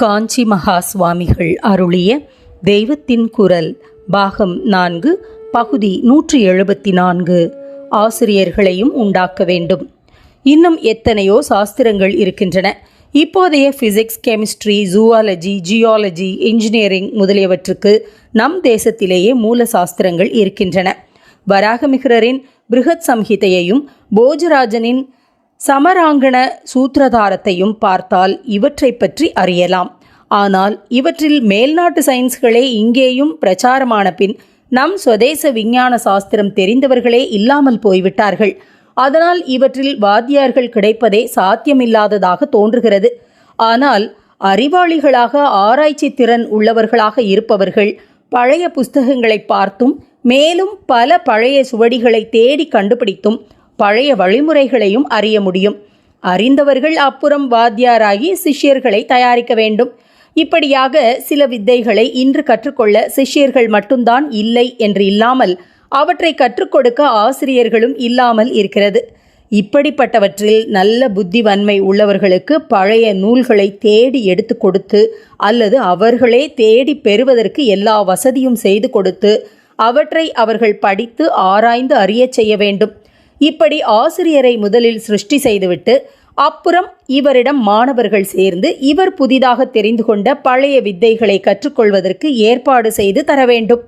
காஞ்சி மகா சுவாமிகள் அருளிய தெய்வத்தின் குரல் பாகம் நான்கு பகுதி நூற்றி எழுபத்தி நான்கு ஆசிரியர்களையும் உண்டாக்க வேண்டும். இன்னும் எத்தனையோ சாஸ்திரங்கள் இருக்கின்றன. இப்போதைய physics chemistry zoology geology engineering முதலியவற்றுக்கு நம் தேசத்திலேயே மூல சாஸ்திரங்கள் இருக்கின்றன. வராகமிகிரரின் பிருகத் சம்ஹிதையையும் போஜராஜனின் சமராங்கண சூத்திரதாரத்தையும் பார்த்தால் இவற்றை பற்றி அறியலாம். ஆனால் இவற்றில் மேல்நாட்டு சயின்ஸ்களே இங்கேயும் பிரச்சாரமான பின் நம் சுவதேச விஞ்ஞான சாஸ்திரம் தெரிந்தவர்களே இல்லாமல் போய்விட்டார்கள். அதனால் இவற்றில் வாத்தியார்கள் கிடைப்பதே சாத்தியமில்லாததாக தோன்றுகிறது. ஆனால் அறிவாளிகளாக ஆராய்ச்சி திறன் உள்ளவர்களாக இருப்பவர்கள் பழைய புஸ்தகங்களை பார்த்தும் மேலும் பல பழைய சுவடிகளை தேடி கண்டுபிடித்தும் பழைய வழிமுறைகளையும் அறிய முடியும். அறிந்தவர்கள் அப்புறம் வாத்தியாராகி சிஷ்யர்களை தயாரிக்க வேண்டும். இப்படியாக சில வித்தைகளை இன்று கற்றுக்கொள்ள சிஷ்யர்கள் மட்டும்தான் இல்லை என்று இல்லாமல் அவற்றை கற்றுக்கொடுக்க ஆசிரியர்களும் இல்லாமல் இருக்கிறது. இப்படிப்பட்டவற்றில் நல்ல புத்திவன்மை உள்ளவர்களுக்கு பழைய நூல்களை தேடி எடுத்து கொடுத்து அல்லது அவர்களே தேடி பெறுவதற்கு எல்லா வசதியும் செய்து கொடுத்து அவற்றை அவர்கள் படித்து ஆராய்ந்து அறியச் செய்ய வேண்டும். இப்படி ஆசிரியரை முதலில் சிருஷ்டி செய்துவிட்டு அப்புறம் இவரிடம் மாணவர்கள் சேர்ந்து இவர் புதிதாக தெரிந்து கொண்ட பழைய வித்தைகளை கற்றுக்கொள்வதற்கு ஏற்பாடு செய்து தர வேண்டும்